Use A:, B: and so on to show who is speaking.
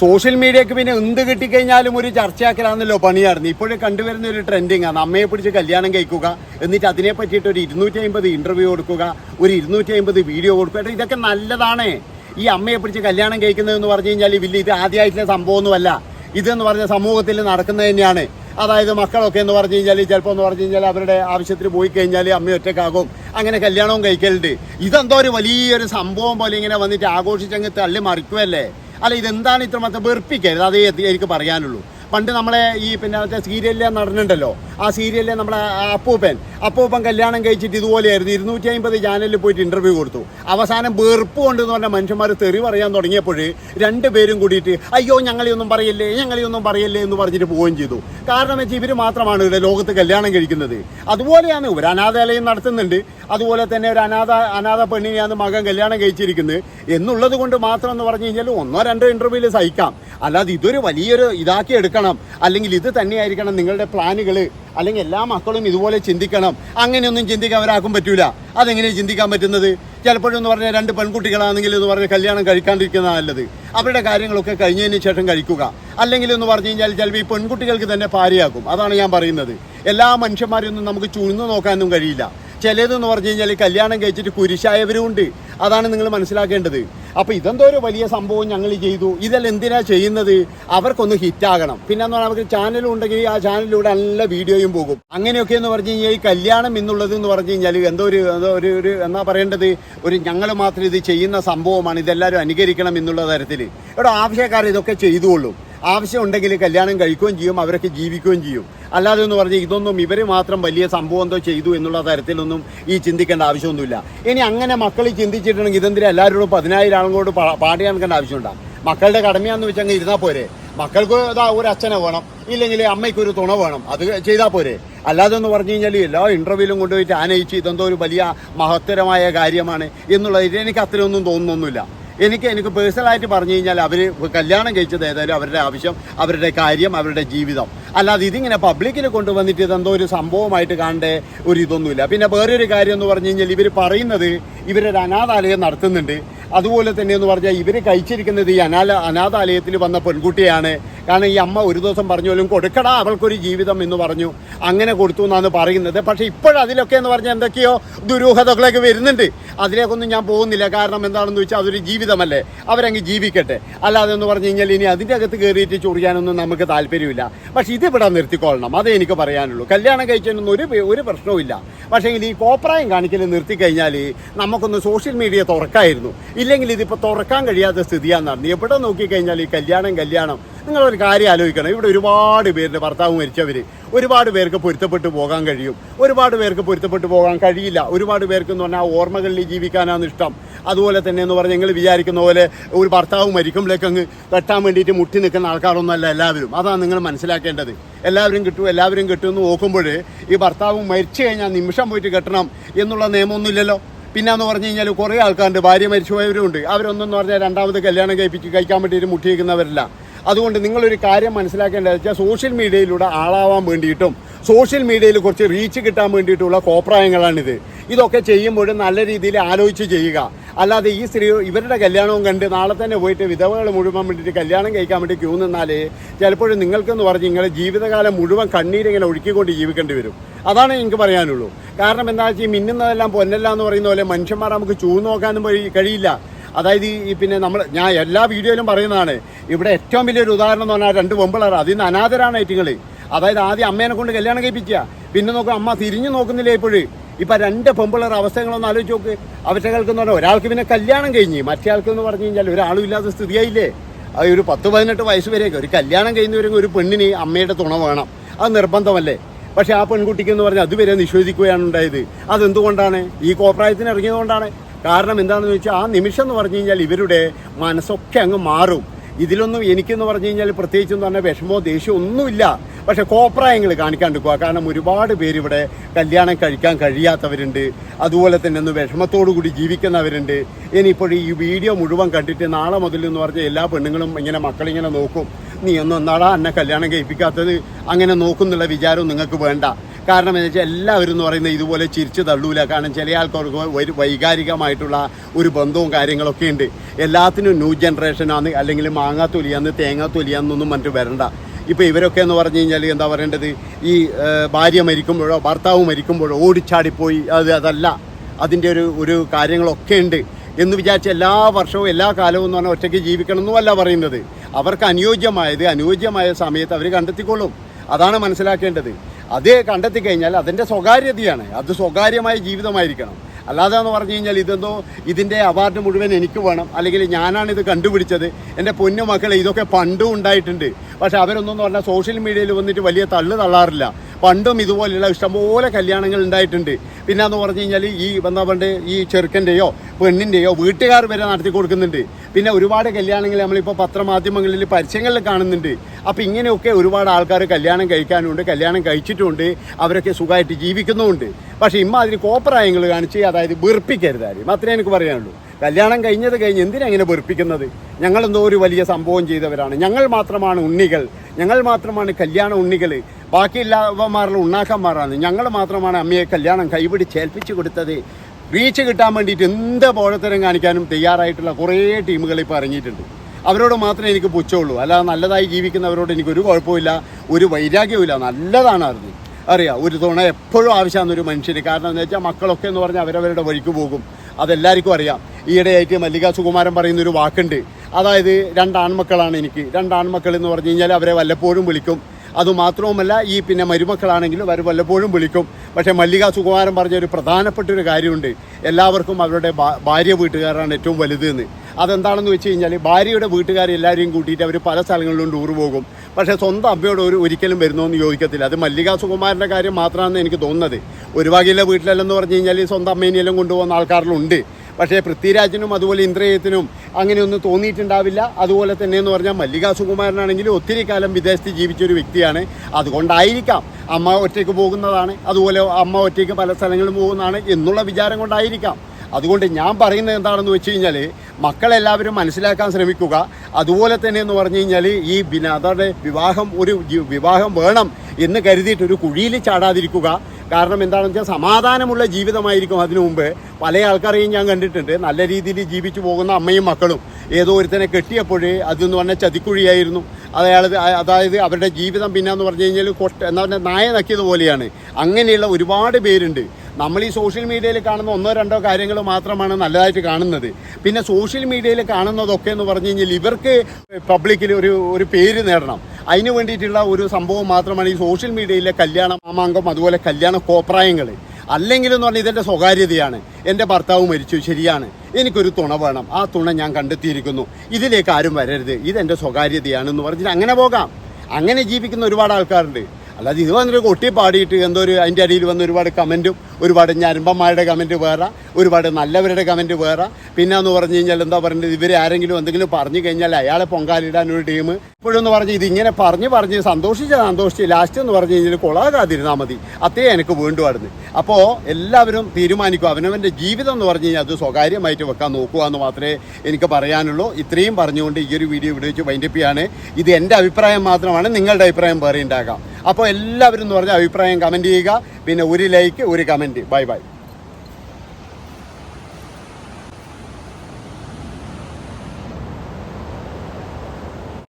A: Social മീഡിയക്ക് പിന്നെ എന്ത് കിട്ടിക്കഴിഞ്ഞാലും ഒരു ചർച്ചയാക്കലാണല്ലോ പണിയായിരുന്നു. ഇപ്പോഴും കണ്ടുവരുന്ന ഒരു ട്രെൻഡിങ് ആണ്. അമ്മയെ പിടിച്ച് കല്യാണം കഴിക്കുക എന്നിട്ട് അതിനെ പറ്റിയിട്ട് ഒരു ഇരുന്നൂറ്റി അമ്പത് ഇന്റർവ്യൂ കൊടുക്കുക ഒരു ഇരുന്നൂറ്റി അമ്പത് വീഡിയോ കൊടുക്കുക ഇതൊക്കെ നല്ലതാണ്. ഈ അമ്മയെ പിടിച്ച് കല്യാണം കഴിക്കുന്നതെന്ന് പറഞ്ഞു കഴിഞ്ഞാൽ വലിയ ഇത് ആദ്യമായിട്ടുള്ള സംഭവമൊന്നുമല്ല. ഇതെന്ന് പറഞ്ഞ സമൂഹത്തിൽ നടക്കുന്നത് തന്നെയാണ്. അതായത് മക്കളൊക്കെ എന്ന് പറഞ്ഞു കഴിഞ്ഞാൽ ചിലപ്പോൾ എന്ന് പറഞ്ഞു കഴിഞ്ഞാൽ അവരുടെ ആവശ്യത്തിന് പോയി കഴിഞ്ഞാൽ അമ്മ ഒറ്റക്കാകും അങ്ങനെ കല്യാണവും കഴിക്കലുണ്ട്. ഇതെന്തോ ഒരു വലിയൊരു സംഭവം പോലെ ഇങ്ങനെ വന്നിട്ട് ആഘോഷിച്ചങ്ങ് തള്ളി മറിക്കുമല്ലേ അല്ല ഇതെന്താണ് ഇത്രമാത്രം വെറുപ്പിക്കരുത്? അതേ എനിക്ക് പറയാനുള്ളൂ. പണ്ട് നമ്മളെ ഈ പിന്നെ മറ്റേ സീരിയലിലെ നടനുണ്ടല്ലോ. ആ സീരിയലിലെ നമ്മളെ അപ്പൂപ്പൻ. അപ്പൂപ്പൻ കല്യാണം കഴിച്ചിട്ട് ഇതുപോലെയായിരുന്നു. ഇരുന്നൂറ്റി അമ്പത് ചാനലിൽ പോയിട്ട് ഇന്റർവ്യൂ കൊടുത്തു. അവസാനം വെറുപ്പ് കൊണ്ട് എന്ന് പറഞ്ഞ മനുഷ്യന്മാർ തെറി പറയാൻ തുടങ്ങിയപ്പോൾ രണ്ടുപേരും കൂടിയിട്ട് അയ്യോ ഞങ്ങളെയൊന്നും പറയല്ലേ ഞങ്ങളെയൊന്നും പറയല്ലേ എന്ന് പറഞ്ഞിട്ട് പോവുകയും ചെയ്തു. കാരണം വെച്ചാൽ ഇവർ മാത്രമാണ് ഇവിടെ ലോകത്ത് കല്യാണം കഴിക്കുന്നത്. അതുപോലെയാണ് ഒരു അനാഥാലയം നടത്തുന്നുണ്ട്. അതുപോലെ തന്നെ ഒരു അനാഥ അനാഥ പെണ്ണിനെയാണ് മകൻ കല്യാണം കഴിച്ചിരിക്കുന്നത്. എന്നുള്ളത് കൊണ്ട് മാത്രം എന്ന് പറഞ്ഞു കഴിഞ്ഞാൽ ഒന്നോ രണ്ടോ ഇന്റർവ്യൂൽ സഹിക്കാം. അല്ലാതെ ഇതൊരു വലിയൊരു ഇതാക്കി എടുക്കണം. അല്ലെങ്കിൽ ഇത് തന്നെയായിരിക്കണം നിങ്ങളുടെ പ്ലാനുകൾ അല്ലെങ്കിൽ എല്ലാ മക്കളും ഇതുപോലെ ചിന്തിക്കണം. അങ്ങനെയൊന്നും ചിന്തിക്കാൻ അവരാക്കും പറ്റൂല. അതെങ്ങനെ ചിന്തിക്കാൻ പറ്റുന്നത്? ചിലപ്പോഴെന്ന് പറഞ്ഞാൽ രണ്ട് പെൺകുട്ടികളാണെങ്കിൽ എന്ന് പറഞ്ഞാൽ കല്യാണം കഴിക്കാണ്ടിരിക്കുന്ന നല്ലത്. അവരുടെ കാര്യങ്ങളൊക്കെ കഴിഞ്ഞതിന് ശേഷം കഴിക്കുക. അല്ലെങ്കിൽ എന്ന് പറഞ്ഞു കഴിഞ്ഞാൽ ചിലപ്പോൾ ഈ പെൺകുട്ടികൾക്ക് തന്നെ ഭാര്യയാക്കും അതാണ് ഞാൻ പറയുന്നത്. എല്ലാ മനുഷ്യന്മാരെയൊന്നും നമുക്ക് ചുഴ്ന്നു നോക്കാനൊന്നും കഴിയില്ല. ചിലതെന്ന് പറഞ്ഞു കഴിഞ്ഞാൽ കല്യാണം കഴിച്ചിട്ട് കുരിശായവരും ഉണ്ട് അതാണ് നിങ്ങൾ മനസ്സിലാക്കേണ്ടത്. അപ്പോൾ ഇതെന്തോ ഒരു വലിയ സംഭവം ഞങ്ങൾ ചെയ്തു. ഇതെല്ലാം എന്തിനാ ചെയ്യുന്നത്? അവർക്കൊന്ന് ഹിറ്റാകണം. പിന്നെ എന്ന് പറഞ്ഞാൽ അവർക്ക് ചാനലും ഉണ്ടെങ്കിൽ ആ ചാനലിലൂടെ നല്ല വീഡിയോയും പോകും. അങ്ങനെയൊക്കെ എന്ന് പറഞ്ഞു കഴിഞ്ഞാൽ ഈ കല്യാണം എന്നുള്ളത് എന്ന് പറഞ്ഞു കഴിഞ്ഞാൽ എന്തോ ഒരു എന്തോ ഒരു ഒരു എന്നാ പറയേണ്ടത്? ഒരു ഞങ്ങൾ മാത്രം ഇത് ചെയ്യുന്ന സംഭവമാണ്. ഇതെല്ലാവരും അനുകരിക്കണം എന്നുള്ള തരത്തിൽ ഇവിടെ ആവശ്യക്കാർ ഇതൊക്കെ ചെയ്തുകൊള്ളും ആവശ്യമുണ്ടെങ്കിൽ കല്യാണം കഴിക്കുകയും ചെയ്യും അവരൊക്കെ ജീവിക്കുകയും ചെയ്യും. അല്ലാതെ എന്ന് പറഞ്ഞാൽ ഇതൊന്നും ഇവർ മാത്രം വലിയ സംഭവം എന്തോ ചെയ്തു എന്നുള്ള തരത്തിലൊന്നും ഈ ചിന്തിക്കേണ്ട ആവശ്യമൊന്നുമില്ല. ഇനി അങ്ങനെ മക്കൾ ചിന്തിച്ചിട്ടുണ്ടെങ്കിൽ ഇതെന്തിനാ എല്ലാവരോടും പതിനായിരം ആളുകളോട് പാട്ട് പാടി നടക്കേണ്ട ആവശ്യമുണ്ടാകും മക്കളുടെ കടമയാന്ന് വെച്ചങ്ങ് ഇരുന്നാൽ പോരെ. മക്കൾക്ക് ഇതാ ഒരു അച്ഛനെ വേണം ഇല്ലെങ്കിൽ അമ്മയ്ക്ക് ഒരു തുണ വേണം അത് ചെയ്താൽ പോരെ. അല്ലാതെ എന്ന് പറഞ്ഞു കഴിഞ്ഞാൽ എല്ലാ ഇന്റർവ്യൂലും കൊണ്ടുപോയിട്ട് ആനയിച്ച് ഇതെന്തോ ഒരു വലിയ മഹത്തരമായ കാര്യമാണ് എന്നുള്ളത് എനിക്ക് അത്രയൊന്നും തോന്നുന്നൊന്നുമില്ല. എനിക്ക് എനിക്ക് പേഴ്സണലായിട്ട് പറഞ്ഞു കഴിഞ്ഞാൽ അവർ കല്യാണം കഴിച്ചത് ഏതായാലും അവരുടെ ആവശ്യം അവരുടെ കാര്യം അവരുടെ ജീവിതം. അല്ലാതെ ഇതിങ്ങനെ പബ്ലിക്കിൽ കൊണ്ടുവന്നിട്ട് ഇതെന്തോ ഒരു സംഭവമായിട്ട് കാണേണ്ട ഒരു ഇതൊന്നുമില്ല. പിന്നെ വേറൊരു കാര്യം എന്ന് പറഞ്ഞു കഴിഞ്ഞാൽ ഇവർ പറയുന്നത് ഇവരൊരു അനാഥാലയം നടത്തുന്നുണ്ട്. അതുപോലെ തന്നെ എന്ന് പറഞ്ഞാൽ ഇവർ കഴിച്ചിരിക്കുന്നത് ഈ അനാല അനാഥാലയത്തിൽ വന്ന പെൺകുട്ടിയാണ്. കാരണം ഈ അമ്മ ഒരു ദിവസം പറഞ്ഞു പോലും കൊടുക്കടാ അവൾക്കൊരു ജീവിതം എന്ന് പറഞ്ഞു. അങ്ങനെ കൊടുത്തു എന്നാണ് പറയുന്നത്. പക്ഷേ ഇപ്പോഴതിലൊക്കെ എന്ന് പറഞ്ഞാൽ എന്തൊക്കെയോ ദുരൂഹതകളൊക്കെ വരുന്നുണ്ട്. അതിലേക്കൊന്നും ഞാൻ പോകുന്നില്ല. കാരണം എന്താണെന്ന് വെച്ചാൽ അതൊരു ജീവിതമല്ലേ. അവരങ്ങ് ജീവിക്കട്ടെ. അല്ലാതെ എന്ന് പറഞ്ഞു കഴിഞ്ഞാൽ ഇനി അതിന്റെ അകത്ത് കയറിയിട്ട് ചൊറിയാനൊന്നും നമുക്ക് താല്പര്യമില്ല. പക്ഷേ ഇതിവിടെ നിർത്തിക്കൊള്ളണം. അതേ എനിക്ക് പറയാനുള്ളൂ. കല്യാണം കഴിച്ചതിനൊന്നും ഒരു ഒരു പ്രശ്നവുമില്ല പക്ഷേ ഈ കോപ്രായം കാണിക്കൽ നിർത്തിക്കഴിഞ്ഞാൽ നമുക്കൊന്ന് സോഷ്യൽ മീഡിയ തുറക്കായിരുന്നു. ഇല്ലെങ്കിൽ ഇതിപ്പോൾ തുറക്കാൻ കഴിയാത്ത സ്ഥിതിയാണെന്ന് എവിടെ നോക്കിക്കഴിഞ്ഞാൽ ഈ കല്യാണം കല്യാണം. നിങ്ങളൊരു കാര്യം ആലോചിക്കണം. ഇവിടെ ഒരുപാട് പേരുടെ ഭർത്താവ് മരിച്ചവർ ഒരുപാട് പേർക്ക് പൊരുത്തപ്പെട്ടു പോകാൻ കഴിയും. ഒരുപാട് പേർക്ക് പൊരുത്തപ്പെട്ടു പോകാൻ കഴിയില്ല. ഒരുപാട് പേർക്ക് എന്ന് പറഞ്ഞാൽ ഓർമ്മകളിൽ ജീവിക്കാനാണ് ഇഷ്ടം. അതുപോലെ തന്നെ എന്ന് പറഞ്ഞാൽ ഞങ്ങൾ വിചാരിക്കുന്ന പോലെ ഒരു ഭർത്താവ് മരിക്കുമ്പോഴേക്ക് അങ്ങ് കെട്ടാൻ വേണ്ടിയിട്ട് മുട്ടി നിൽക്കുന്ന ആൾക്കാരൊന്നുമല്ല എല്ലാവരും. അതാണ് നിങ്ങൾ മനസ്സിലാക്കേണ്ടത്. എല്ലാവരും കിട്ടും എല്ലാവരും കിട്ടും എന്ന് നോക്കുമ്പോൾ ഈ ഭർത്താവ് മരിച്ചു കഴിഞ്ഞാൽ നിമിഷം പോയിട്ട് കെട്ടണം എന്നുള്ള നിയമമൊന്നുമില്ലല്ലോ പിന്നെ എന്ന് പറഞ്ഞു കഴിഞ്ഞാൽ കുറേ ആൾക്കാരുണ്ട്. ഭാര്യ മരിച്ചുപോയവരും ഉണ്ട് അവരൊന്നും എന്ന് പറഞ്ഞാൽ രണ്ടാമത് കല്യാണം കഴിപ്പിച്ച് കഴിക്കാൻ വേണ്ടിയിട്ട് മുട്ടി നിൽക്കുന്നവരല്ല. അതുകൊണ്ട് നിങ്ങളൊരു കാര്യം മനസ്സിലാക്കേണ്ടത് വെച്ചാൽ സോഷ്യൽ മീഡിയയിലൂടെ ആളാവാൻ വേണ്ടിയിട്ടും സോഷ്യൽ മീഡിയയിൽ കുറച്ച് റീച്ച് കിട്ടാൻ വേണ്ടിയിട്ടുള്ള കോപ്രായങ്ങളാണിത്. ഇതൊക്കെ ചെയ്യുമ്പോഴും നല്ല രീതിയിൽ ആലോചിച്ച് ചെയ്യുക. അല്ലാതെ ഈ സ്ത്രീ ഇവരുടെ കല്യാണവും കണ്ട് നാളെ തന്നെ പോയിട്ട് വിധവകൾ മുഴുവൻ വേണ്ടിയിട്ട് കല്യാണം കഴിക്കാൻ വേണ്ടി ക്യൂ നിന്നാൽ ചിലപ്പോഴും നിങ്ങൾക്കെന്ന് പറഞ്ഞ് നിങ്ങളുടെ ജീവിതകാലം മുഴുവൻ കണ്ണീരിങ്ങനെ ഒഴുക്കിക്കൊണ്ട് ജീവിക്കേണ്ടി വരും. അതാണ് എനിക്ക് പറയാനുള്ളൂ. കാരണം എന്താ വെച്ചാൽ ഈ മിന്നുന്നതെല്ലാം പൊന്നല്ല എന്ന് പറയുന്ന പോലെ മനുഷ്യന്മാർ നമുക്ക് ചൂ നോക്കാനും കഴിയില്ല. അതായത് ഈ പിന്നെ നമ്മൾ ഞാൻ എല്ലാ വീഡിയോയിലും പറയുന്നതാണ്. ഇവിടെ ഏറ്റവും വലിയൊരു ഉദാഹരണം എന്ന് പറഞ്ഞാൽ രണ്ട് വെമ്പിളർ അതിൽ നിന്ന് അനാഥരാണ് ഐറ്റുകൾ അതായത് ആദ്യം അമ്മേനെ കൊണ്ട് കല്യാണം കഴിപ്പിക്കുക. പിന്നെ നോക്കുക അമ്മ തിരിഞ്ഞു നോക്കുന്നില്ല ഇപ്പോഴും? ഇപ്പൊ രണ്ട് പെമ്പിളർ അവസ്ഥകളൊന്ന് ആലോചിച്ച് നോക്ക്. അവസ്ഥകൾക്ക് എന്ന് പറഞ്ഞാൽ ഒരാൾക്ക് പിന്നെ കല്യാണം കഴിഞ്ഞ് മറ്റേ എന്ന് പറഞ്ഞു കഴിഞ്ഞാൽ ഒരാളും ഇല്ലാത്ത സ്ഥിതിയായില്ലേ? ഒരു പത്ത് പതിനെട്ട് വയസ്സ് വരെയൊക്കെ ഒരു കല്യാണം കഴിയുന്നവരെങ്കിൽ ഒരു പെണ്ണിന് അമ്മയുടെ തുണ വേണം. അത് നിർബന്ധമല്ലേ? പക്ഷേ ആ പെൺകുട്ടിക്ക് എന്ന് പറഞ്ഞാൽ അതുവരെ നിഷേധിക്കുകയാണ് ഉണ്ടായത്. അതെന്തുകൊണ്ടാണ്? ഈ കോപ്രായത്തിന് ഇറങ്ങിയതുകൊണ്ടാണ്. കാരണം എന്താണെന്ന് വെച്ചാൽ ആ നിമിഷം എന്ന് പറഞ്ഞു കഴിഞ്ഞാൽ ഇവരുടെ മനസ്സൊക്കെ അങ്ങ് മാറും. ഇതിലൊന്നും എനിക്കെന്ന് പറഞ്ഞു കഴിഞ്ഞാൽ പ്രത്യേകിച്ചെന്ന് പറഞ്ഞാൽ വിഷമോ ദേഷ്യമോ ഒന്നുമില്ല. പക്ഷെ കോപ്രായങ്ങൾ കാണിക്കാണ്ടിരിക്കുക കാരണം ഒരുപാട് പേര് ഇവിടെ കല്യാണം കഴിക്കാൻ കഴിയാത്തവരുണ്ട്. അതുപോലെ തന്നെ ഒന്ന് വിഷമത്തോടു കൂടി ജീവിക്കുന്നവരുണ്ട്. ഇനിയിപ്പോൾ ഈ വീഡിയോ മുഴുവൻ കണ്ടിട്ട് നാളെ മുതൽ എന്ന് പറഞ്ഞ എല്ലാ പെണ്ണുങ്ങളും ഇങ്ങനെ മക്കളിങ്ങനെ നോക്കും. നീ ഒന്നും എന്നാടാ എന്നെ കല്യാണം കഴിപ്പിക്കാത്തത്. അങ്ങനെ നോക്കുന്നുള്ള വിചാരവും നിങ്ങൾക്ക് വേണ്ട. കാരണം എന്ന് വെച്ചാൽ എല്ലാവരും എന്ന് പറയുന്നത് ഇതുപോലെ ചിരിച്ചു തള്ളൂല. കാരണം ചില ആൾക്കാർക്ക് വൈകാരികമായിട്ടുള്ള ഒരു ബന്ധവും കാര്യങ്ങളൊക്കെ ഉണ്ട്. എല്ലാത്തിനും ന്യൂ ജനറേഷനാണ്. അല്ലെങ്കിൽ മാങ്ങാത്തൊലിയാന്ന് തേങ്ങാത്തൊലിയാന്നൊന്നും മറ്റു വരണ്ട. ഇപ്പോൾ ഇവരൊക്കെ എന്ന് പറഞ്ഞു കഴിഞ്ഞാൽ എന്താ പറയേണ്ടത്? ഈ ഭാര്യ മരിക്കുമ്പോഴോ ഭർത്താവ് മരിക്കുമ്പോഴോ ഓടിച്ചാടിപ്പോയി. അത് അതല്ല. അതിന്റെ ഒരു ഒരു കാര്യങ്ങളൊക്കെ ഉണ്ട്. എന്ന് വിചാരിച്ച് എല്ലാ വർഷവും എല്ലാ കാലവും എന്ന് പറഞ്ഞാൽ ഒറ്റയ്ക്ക് ജീവിക്കണം എന്നുമല്ല പറയുന്നത്. അവർക്ക് അനുയോജ്യമായത് അനുയോജ്യമായ സമയത്ത് അവർ കണ്ടെത്തിക്കൊള്ളും. അതാണ് മനസ്സിലാക്കേണ്ടത്. അത് കണ്ടെത്തി കഴിഞ്ഞാൽ അതിന്റെ സ്വകാര്യതയാണ്. അത് സ്വകാര്യമായ ജീവിതമായിരിക്കണം. അല്ലാതെ എന്ന് പറഞ്ഞു കഴിഞ്ഞാൽ ഇതെന്തോ ഇതിന്റെ അവാർഡ് മുഴുവൻ എനിക്ക് വേണം. അല്ലെങ്കിൽ ഞാനാണ് ഇത് കണ്ടുപിടിച്ചത്. എന്റെ പൊന്നു മക്കളെ ഇതൊക്കെ പണ്ടും ഉണ്ടായിട്ടുണ്ട്. പക്ഷേ അവരൊന്നും പറഞ്ഞാൽ സോഷ്യൽ മീഡിയയിൽ വന്നിട്ട് വലിയ തള്ളു തള്ളാറില്ല. പണ്ടും ഇതുപോലെയുള്ള ഇഷ്ടംപോലെ കല്യാണങ്ങൾ ഉണ്ടായിട്ടുണ്ട്. പിന്നെ എന്ന് പറഞ്ഞു കഴിഞ്ഞാൽ ഈ എന്താ പണ്ട് ഈ ചെറുക്കന്റെയോ പെണ്ണിന്റെയോ വീട്ടുകാർ വരെ നടത്തി കൊടുക്കുന്നുണ്ട്. പിന്നെ ഒരുപാട് കല്യാണങ്ങൾ നമ്മളിപ്പോൾ പത്രമാധ്യമങ്ങളിൽ പരസ്യങ്ങളിൽ കാണുന്നുണ്ട്. അപ്പോൾ ഇങ്ങനെയൊക്കെ ഒരുപാട് ആൾക്കാർ കല്യാണം കഴിക്കാനുണ്ട് കല്യാണം കഴിച്ചിട്ടുണ്ട് അവരൊക്കെ സുഖമായിട്ട് ജീവിക്കുന്നുമുണ്ട്. പക്ഷേ ഇമ്മാതിരി കോപ്രായങ്ങൾ കാണിച്ച് അതായത് വെറുപ്പിക്കരുത് ആരും. അത്രേ എനിക്ക് പറയാനുള്ളൂ. കല്യാണം കഴിഞ്ഞത് കഴിഞ്ഞ് എന്തിനാ ഇങ്ങനെ വെറുപ്പിക്കുന്നത്? ഞങ്ങളെന്തോ ഒരു വലിയ സംഭവം ചെയ്തവരാണ്. ഞങ്ങൾ മാത്രമാണ് ഉണ്ണികൾ. ഞങ്ങൾ മാത്രമാണ് കല്യാണ ഉണ്ണികൾ. ബാക്കിയുള്ളവന്മാരുടെ ഉണ്ണാക്കന്മാരാണ്. ഞങ്ങൾ മാത്രമാണ് അമ്മയെ കല്യാണം കൈപിടിച്ച് ഏൽപ്പിച്ചു കൊടുത്തത്. റീച്ച് കിട്ടാൻ വേണ്ടിയിട്ട് എന്ത് പോഴത്തരം കാണിക്കാനും തയ്യാറായിട്ടുള്ള കുറേ ടീമുകൾ ഇപ്പോൾ ഇറങ്ങിയിട്ടുണ്ട്. അവരോട് മാത്രമേ എനിക്ക് പുച്ഛമുള്ളൂ. അല്ല നല്ലതായി ജീവിക്കുന്നവരോട് എനിക്കൊരു കുഴപ്പമില്ല ഒരു വൈരാഗ്യവുമില്ല. നല്ലതാണ് അറിഞ്ഞു അറിയാം ഒരു തുണ എപ്പോഴും ആവശ്യമാണ് ഒരു മനുഷ്യന്. കാരണം എന്ന് വെച്ചാൽ മക്കളൊക്കെ എന്ന് പറഞ്ഞാൽ അവരവരുടെ വഴിക്ക് പോകും. അതെല്ലാവർക്കും അറിയാം. ഈയിടെയായിട്ട് മല്ലിക സുകുമാരൻ പറയുന്നൊരു വാക്കുണ്ട്. അതായത് രണ്ട് ആൺമക്കളാണ് എനിക്ക്. രണ്ട് എന്ന് പറഞ്ഞു കഴിഞ്ഞാൽ അവരെ വല്ലപ്പോഴും വിളിക്കും. അതുമാത്രവുമല്ല ഈ പിന്നെ മരുമക്കളാണെങ്കിലും അവർ വല്ലപ്പോഴും വിളിക്കും. പക്ഷേ മല്ലിക സുകുമാരൻ പറഞ്ഞ ഒരു പ്രധാനപ്പെട്ട ഒരു കാര്യമുണ്ട്. എല്ലാവർക്കും അവരുടെ ഭാര്യ വീട്ടുകാരാണ് ഏറ്റവും വലുത് എന്ന് അതെന്താണെന്ന് വെച്ച് കഴിഞ്ഞാൽ ഭാര്യയുടെ വീട്ടുകാരെ എല്ലാവരെയും കൂട്ടിയിട്ട് അവർ പല സ്ഥലങ്ങളിലും ടൂർ പോകും. പക്ഷേ സ്വന്തം അമ്മയോട് ഒരു ഒരിക്കലും വരുന്നോന്ന് യോജിക്കത്തില്ല. അത് മല്ലിക സുകുമാരന്റെ കാര്യം മാത്രമാണെന്ന് എനിക്ക് തോന്നുന്നത്. ഒരു വകയിലെ വീട്ടിലല്ലെന്ന് പറഞ്ഞു കഴിഞ്ഞാൽ സ്വന്തം അമ്മേനെയെല്ലാം കൊണ്ടുപോകുന്ന ആൾക്കാരിലുണ്ട്. പക്ഷേ പൃഥ്വിരാജിനും അതുപോലെ ഇന്ദ്രയത്തിനും അങ്ങനെയൊന്നും തോന്നിയിട്ടുണ്ടാവില്ല. അതുപോലെ തന്നെ എന്ന് പറഞ്ഞാൽ മല്ലിക സുകുമാരനാണെങ്കിലും ഒത്തിരി കാലം വിദേശത്ത് ജീവിച്ചൊരു വ്യക്തിയാണ്. അതുകൊണ്ടായിരിക്കാം അമ്മ ഒറ്റയ്ക്ക് പോകുന്നതാണ്. അതുപോലെ അമ്മ ഒറ്റയ്ക്ക് പല സ്ഥലങ്ങളിലും പോകുന്നതാണ് എന്നുള്ള വിചാരം കൊണ്ടായിരിക്കാം. അതുകൊണ്ട് ഞാൻ പറയുന്നത് എന്താണെന്ന് വെച്ച് കഴിഞ്ഞാൽ മക്കളെല്ലാവരും മനസ്സിലാക്കാൻ ശ്രമിക്കുക. അതുപോലെ തന്നെ എന്ന് പറഞ്ഞു കഴിഞ്ഞാൽ ഈ വിനാഥയുടെ വിവാഹം ഒരു വിവാഹം വേണം എന്ന് കരുതിയിട്ട് ഒരു കുഴിയിൽ ചാടാതിരിക്കുക. കാരണം എന്താണെന്ന് വെച്ചാൽ സമാധാനമുള്ള ജീവിതമായിരിക്കും അതിനു മുമ്പ്. പല ആൾക്കാരെയും ഞാൻ കണ്ടിട്ടുണ്ട്. നല്ല രീതിയിൽ ജീവിച്ചു പോകുന്ന അമ്മയും മക്കളും. ഏതോ ഒരുത്തനെ കെട്ടിയപ്പോഴേ അതെന്ന് പറഞ്ഞാൽ ചതിക്കുഴിയായിരുന്നു. അയാൾ അതായത് അവരുടെ ജീവിതം പിന്നെ എന്ന് പറഞ്ഞു കഴിഞ്ഞാൽ കൊട്ട എന്താ പറയുക നായ നക്കിയതുപോലെയാണ്. അങ്ങനെയുള്ള ഒരുപാട് പേരുണ്ട്. നമ്മൾ ഈ സോഷ്യൽ മീഡിയയിൽ കാണുന്ന ഒന്നോ രണ്ടോ കാര്യങ്ങൾ മാത്രമാണ് നല്ലതായിട്ട് കാണുന്നത്. പിന്നെ സോഷ്യൽ മീഡിയയിൽ കാണുന്നതൊക്കെ എന്ന് പറഞ്ഞു കഴിഞ്ഞാൽ ഇവർക്ക് പബ്ലിക്കിൽ ഒരു ഒരു പേര് നേടണം. അതിന് വേണ്ടിയിട്ടുള്ള ഒരു സംഭവം മാത്രമാണ് ഈ സോഷ്യൽ മീഡിയയിലെ കല്യാണ മാമാങ്കം അതുപോലെ കല്യാണ കോപ്രായങ്ങൾ. അല്ലെങ്കിൽ എന്ന് പറഞ്ഞാൽ ഇതെന്റെ സ്വകാര്യതയാണ്. എന്റെ ഭർത്താവ് മരിച്ചു ശരിയാണ്. എനിക്കൊരു തുണ വേണം. ആ തുണ ഞാൻ കണ്ടെത്തിയിരിക്കുന്നു. ഇതിലേക്ക് ആരും വരരുത്. ഇതെന്റെ സ്വകാര്യതയാണെന്ന് പറഞ്ഞിട്ട് അങ്ങനെ പോകാം. അങ്ങനെ ജീവിക്കുന്ന ഒരുപാട് ആൾക്കാരുണ്ട്. അല്ലാതെ ഇത് വന്നിട്ട് കൊട്ടി പാടിയിട്ട് എന്തോ ഒരു അതിന്റെ അടിയിൽ വന്ന് ഒരുപാട് കമന്റും ഒരുപാട് ഞരമ്പന്മാരുടെ കമന്റ് വേറെ ഒരുപാട് നല്ലവരുടെ കമന്റ് വേറെ. പിന്നെ എന്ന് പറഞ്ഞു കഴിഞ്ഞാൽ എന്താ പറയുന്നത് ഇവർ ആരെങ്കിലും എന്തെങ്കിലും പറഞ്ഞു കഴിഞ്ഞാൽ അയാളെ പൊങ്കാലിടാൻ ഒരു ടീം ഇപ്പോഴെന്ന് പറഞ്ഞ് ഇതിങ്ങനെ പറഞ്ഞ് പറഞ്ഞ് സന്തോഷിച്ച് സന്തോഷിച്ച് ലാസ്റ്റ് എന്ന് പറഞ്ഞു കഴിഞ്ഞാൽ കൊളാകാതിരുന്നാൽ മതി. അത്രേ എനിക്ക് വീണ്ടും അടുന്ന് അപ്പോൾ എല്ലാവരും തീരുമാനിക്കും. അവനവന്റെ ജീവിതം എന്ന് പറഞ്ഞു കഴിഞ്ഞാൽ അത് സ്വകാര്യമായിട്ട് വെക്കാൻ നോക്കുക എന്ന് മാത്രമേ എനിക്ക് പറയാനുള്ളൂ. ഇത്രയും പറഞ്ഞുകൊണ്ട് ഈ ഒരു വീഡിയോ ഇവിടെ വെച്ച് വൈൻഡപ്പ് ചെയ്യാണ്. ഇത് എന്റെ അഭിപ്രായം മാത്രമാണ് നിങ്ങളുടെ അഭിപ്രായം വേറെ ഉണ്ടാകാം. അപ്പോൾ എല്ലാവരും എന്ന് പറഞ്ഞാൽ അഭിപ്രായം കമന്റ് ചെയ്യുക. പിന്നെ ഒരു ലൈക്ക് ഒരു കമന്റ് ബൈ ബൈ